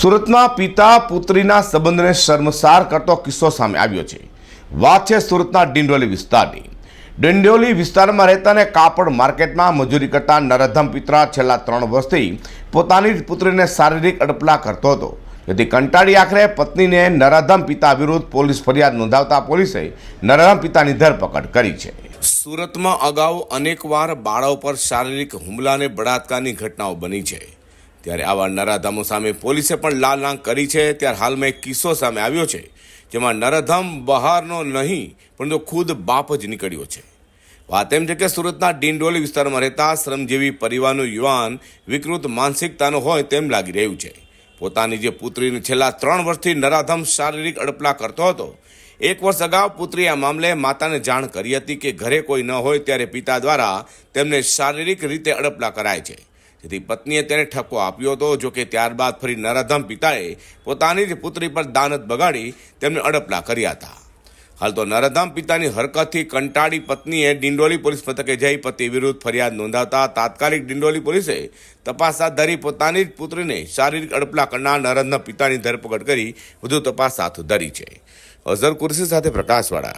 સુરતમાં પિતા પુત્રીના સંબંધને શર્મસાર કરતો કિસ્સો સામે આવ્યો છે. વાત છે સુરતના ડિંડોલી વિસ્તારની. ડિંડોલી વિસ્તારમાં રહેતાને કાપડ માર્કેટમાં મજૂરી કરતા નરધમ પિત્રા છેલ્લા ત્રણ વર્ષથી પોતાની જ પુત્રીને શારીરિક અડપલા કરતો હતો. જેથી કંટાળી આખરે પત્નીને નરાધમ પિતા વિરુદ્ધ પોલીસ ફરિયાદ નોંધાવતા પોલીસે નરાધમ પિતાની ધરપકડ કરી છે. સુરતમાં અગાઉ અનેકવાર બાળાઓ પર શારીરિક હુમલા અને બળાત્કારની ઘટનાઓ બની છે. ત્યારે આવા નરાધમો સામે પોલીસે પણ લાલ લાંગ કરી છે. ત્યારે હાલમાં એક કિસ્સો સામે આવ્યો છે, જેમાં નરાધમ બહારનો નહીં, પરંતુ ખુદ બાપ જ નીકળ્યો છે. વાત એમ છે કે સુરતના ડિંડોલી વિસ્તારમાં રહેતા શ્રમજીવી પરિવારનો યુવાન વિકૃત માનસિકતાનો હોય તેમ લાગી રહ્યું છે. પોતાની જે પુત્રીને છેલ્લા ત્રણ વર્ષથી નરાધમ શારીરિક અડપલા કરતો હતો, એક વર્ષ અગાઉ પુત્રીએ આ મામલે માતાને જાણ કરી હતી કે ઘરે કોઈ ન હોય ત્યારે પિતા દ્વારા તેમને શારીરિક રીતે અડપલા કરાય છે. જેથી પત્નીએ તેને ઠપકો આપ્યો હતો, જો કે ત્યારબાદ ફરી નરાધમ પિતાએ પોતાની જ પુત્રી પર દાનત બગાડી તેમને અડપલા કર્યા હતા. હાલ તો નરાધમ પિતાની હરકતથી કંટાળી પત્નીએ ડિંડોલી પોલીસ મથકે જઈ પતિ વિરુદ્ધ ફરિયાદ નોંધાવતા તાત્કાલિક ડિંડોલી પોલીસે તપાસ હાથ ધરી પોતાની જ પુત્રીને શારીરિક અડપલા કરનાર નરાધમ પિતાની ધરપકડ કરી વધુ તપાસ હાથ ધરી છે. અઝર કુરશી સાથે પ્રકાશવાળા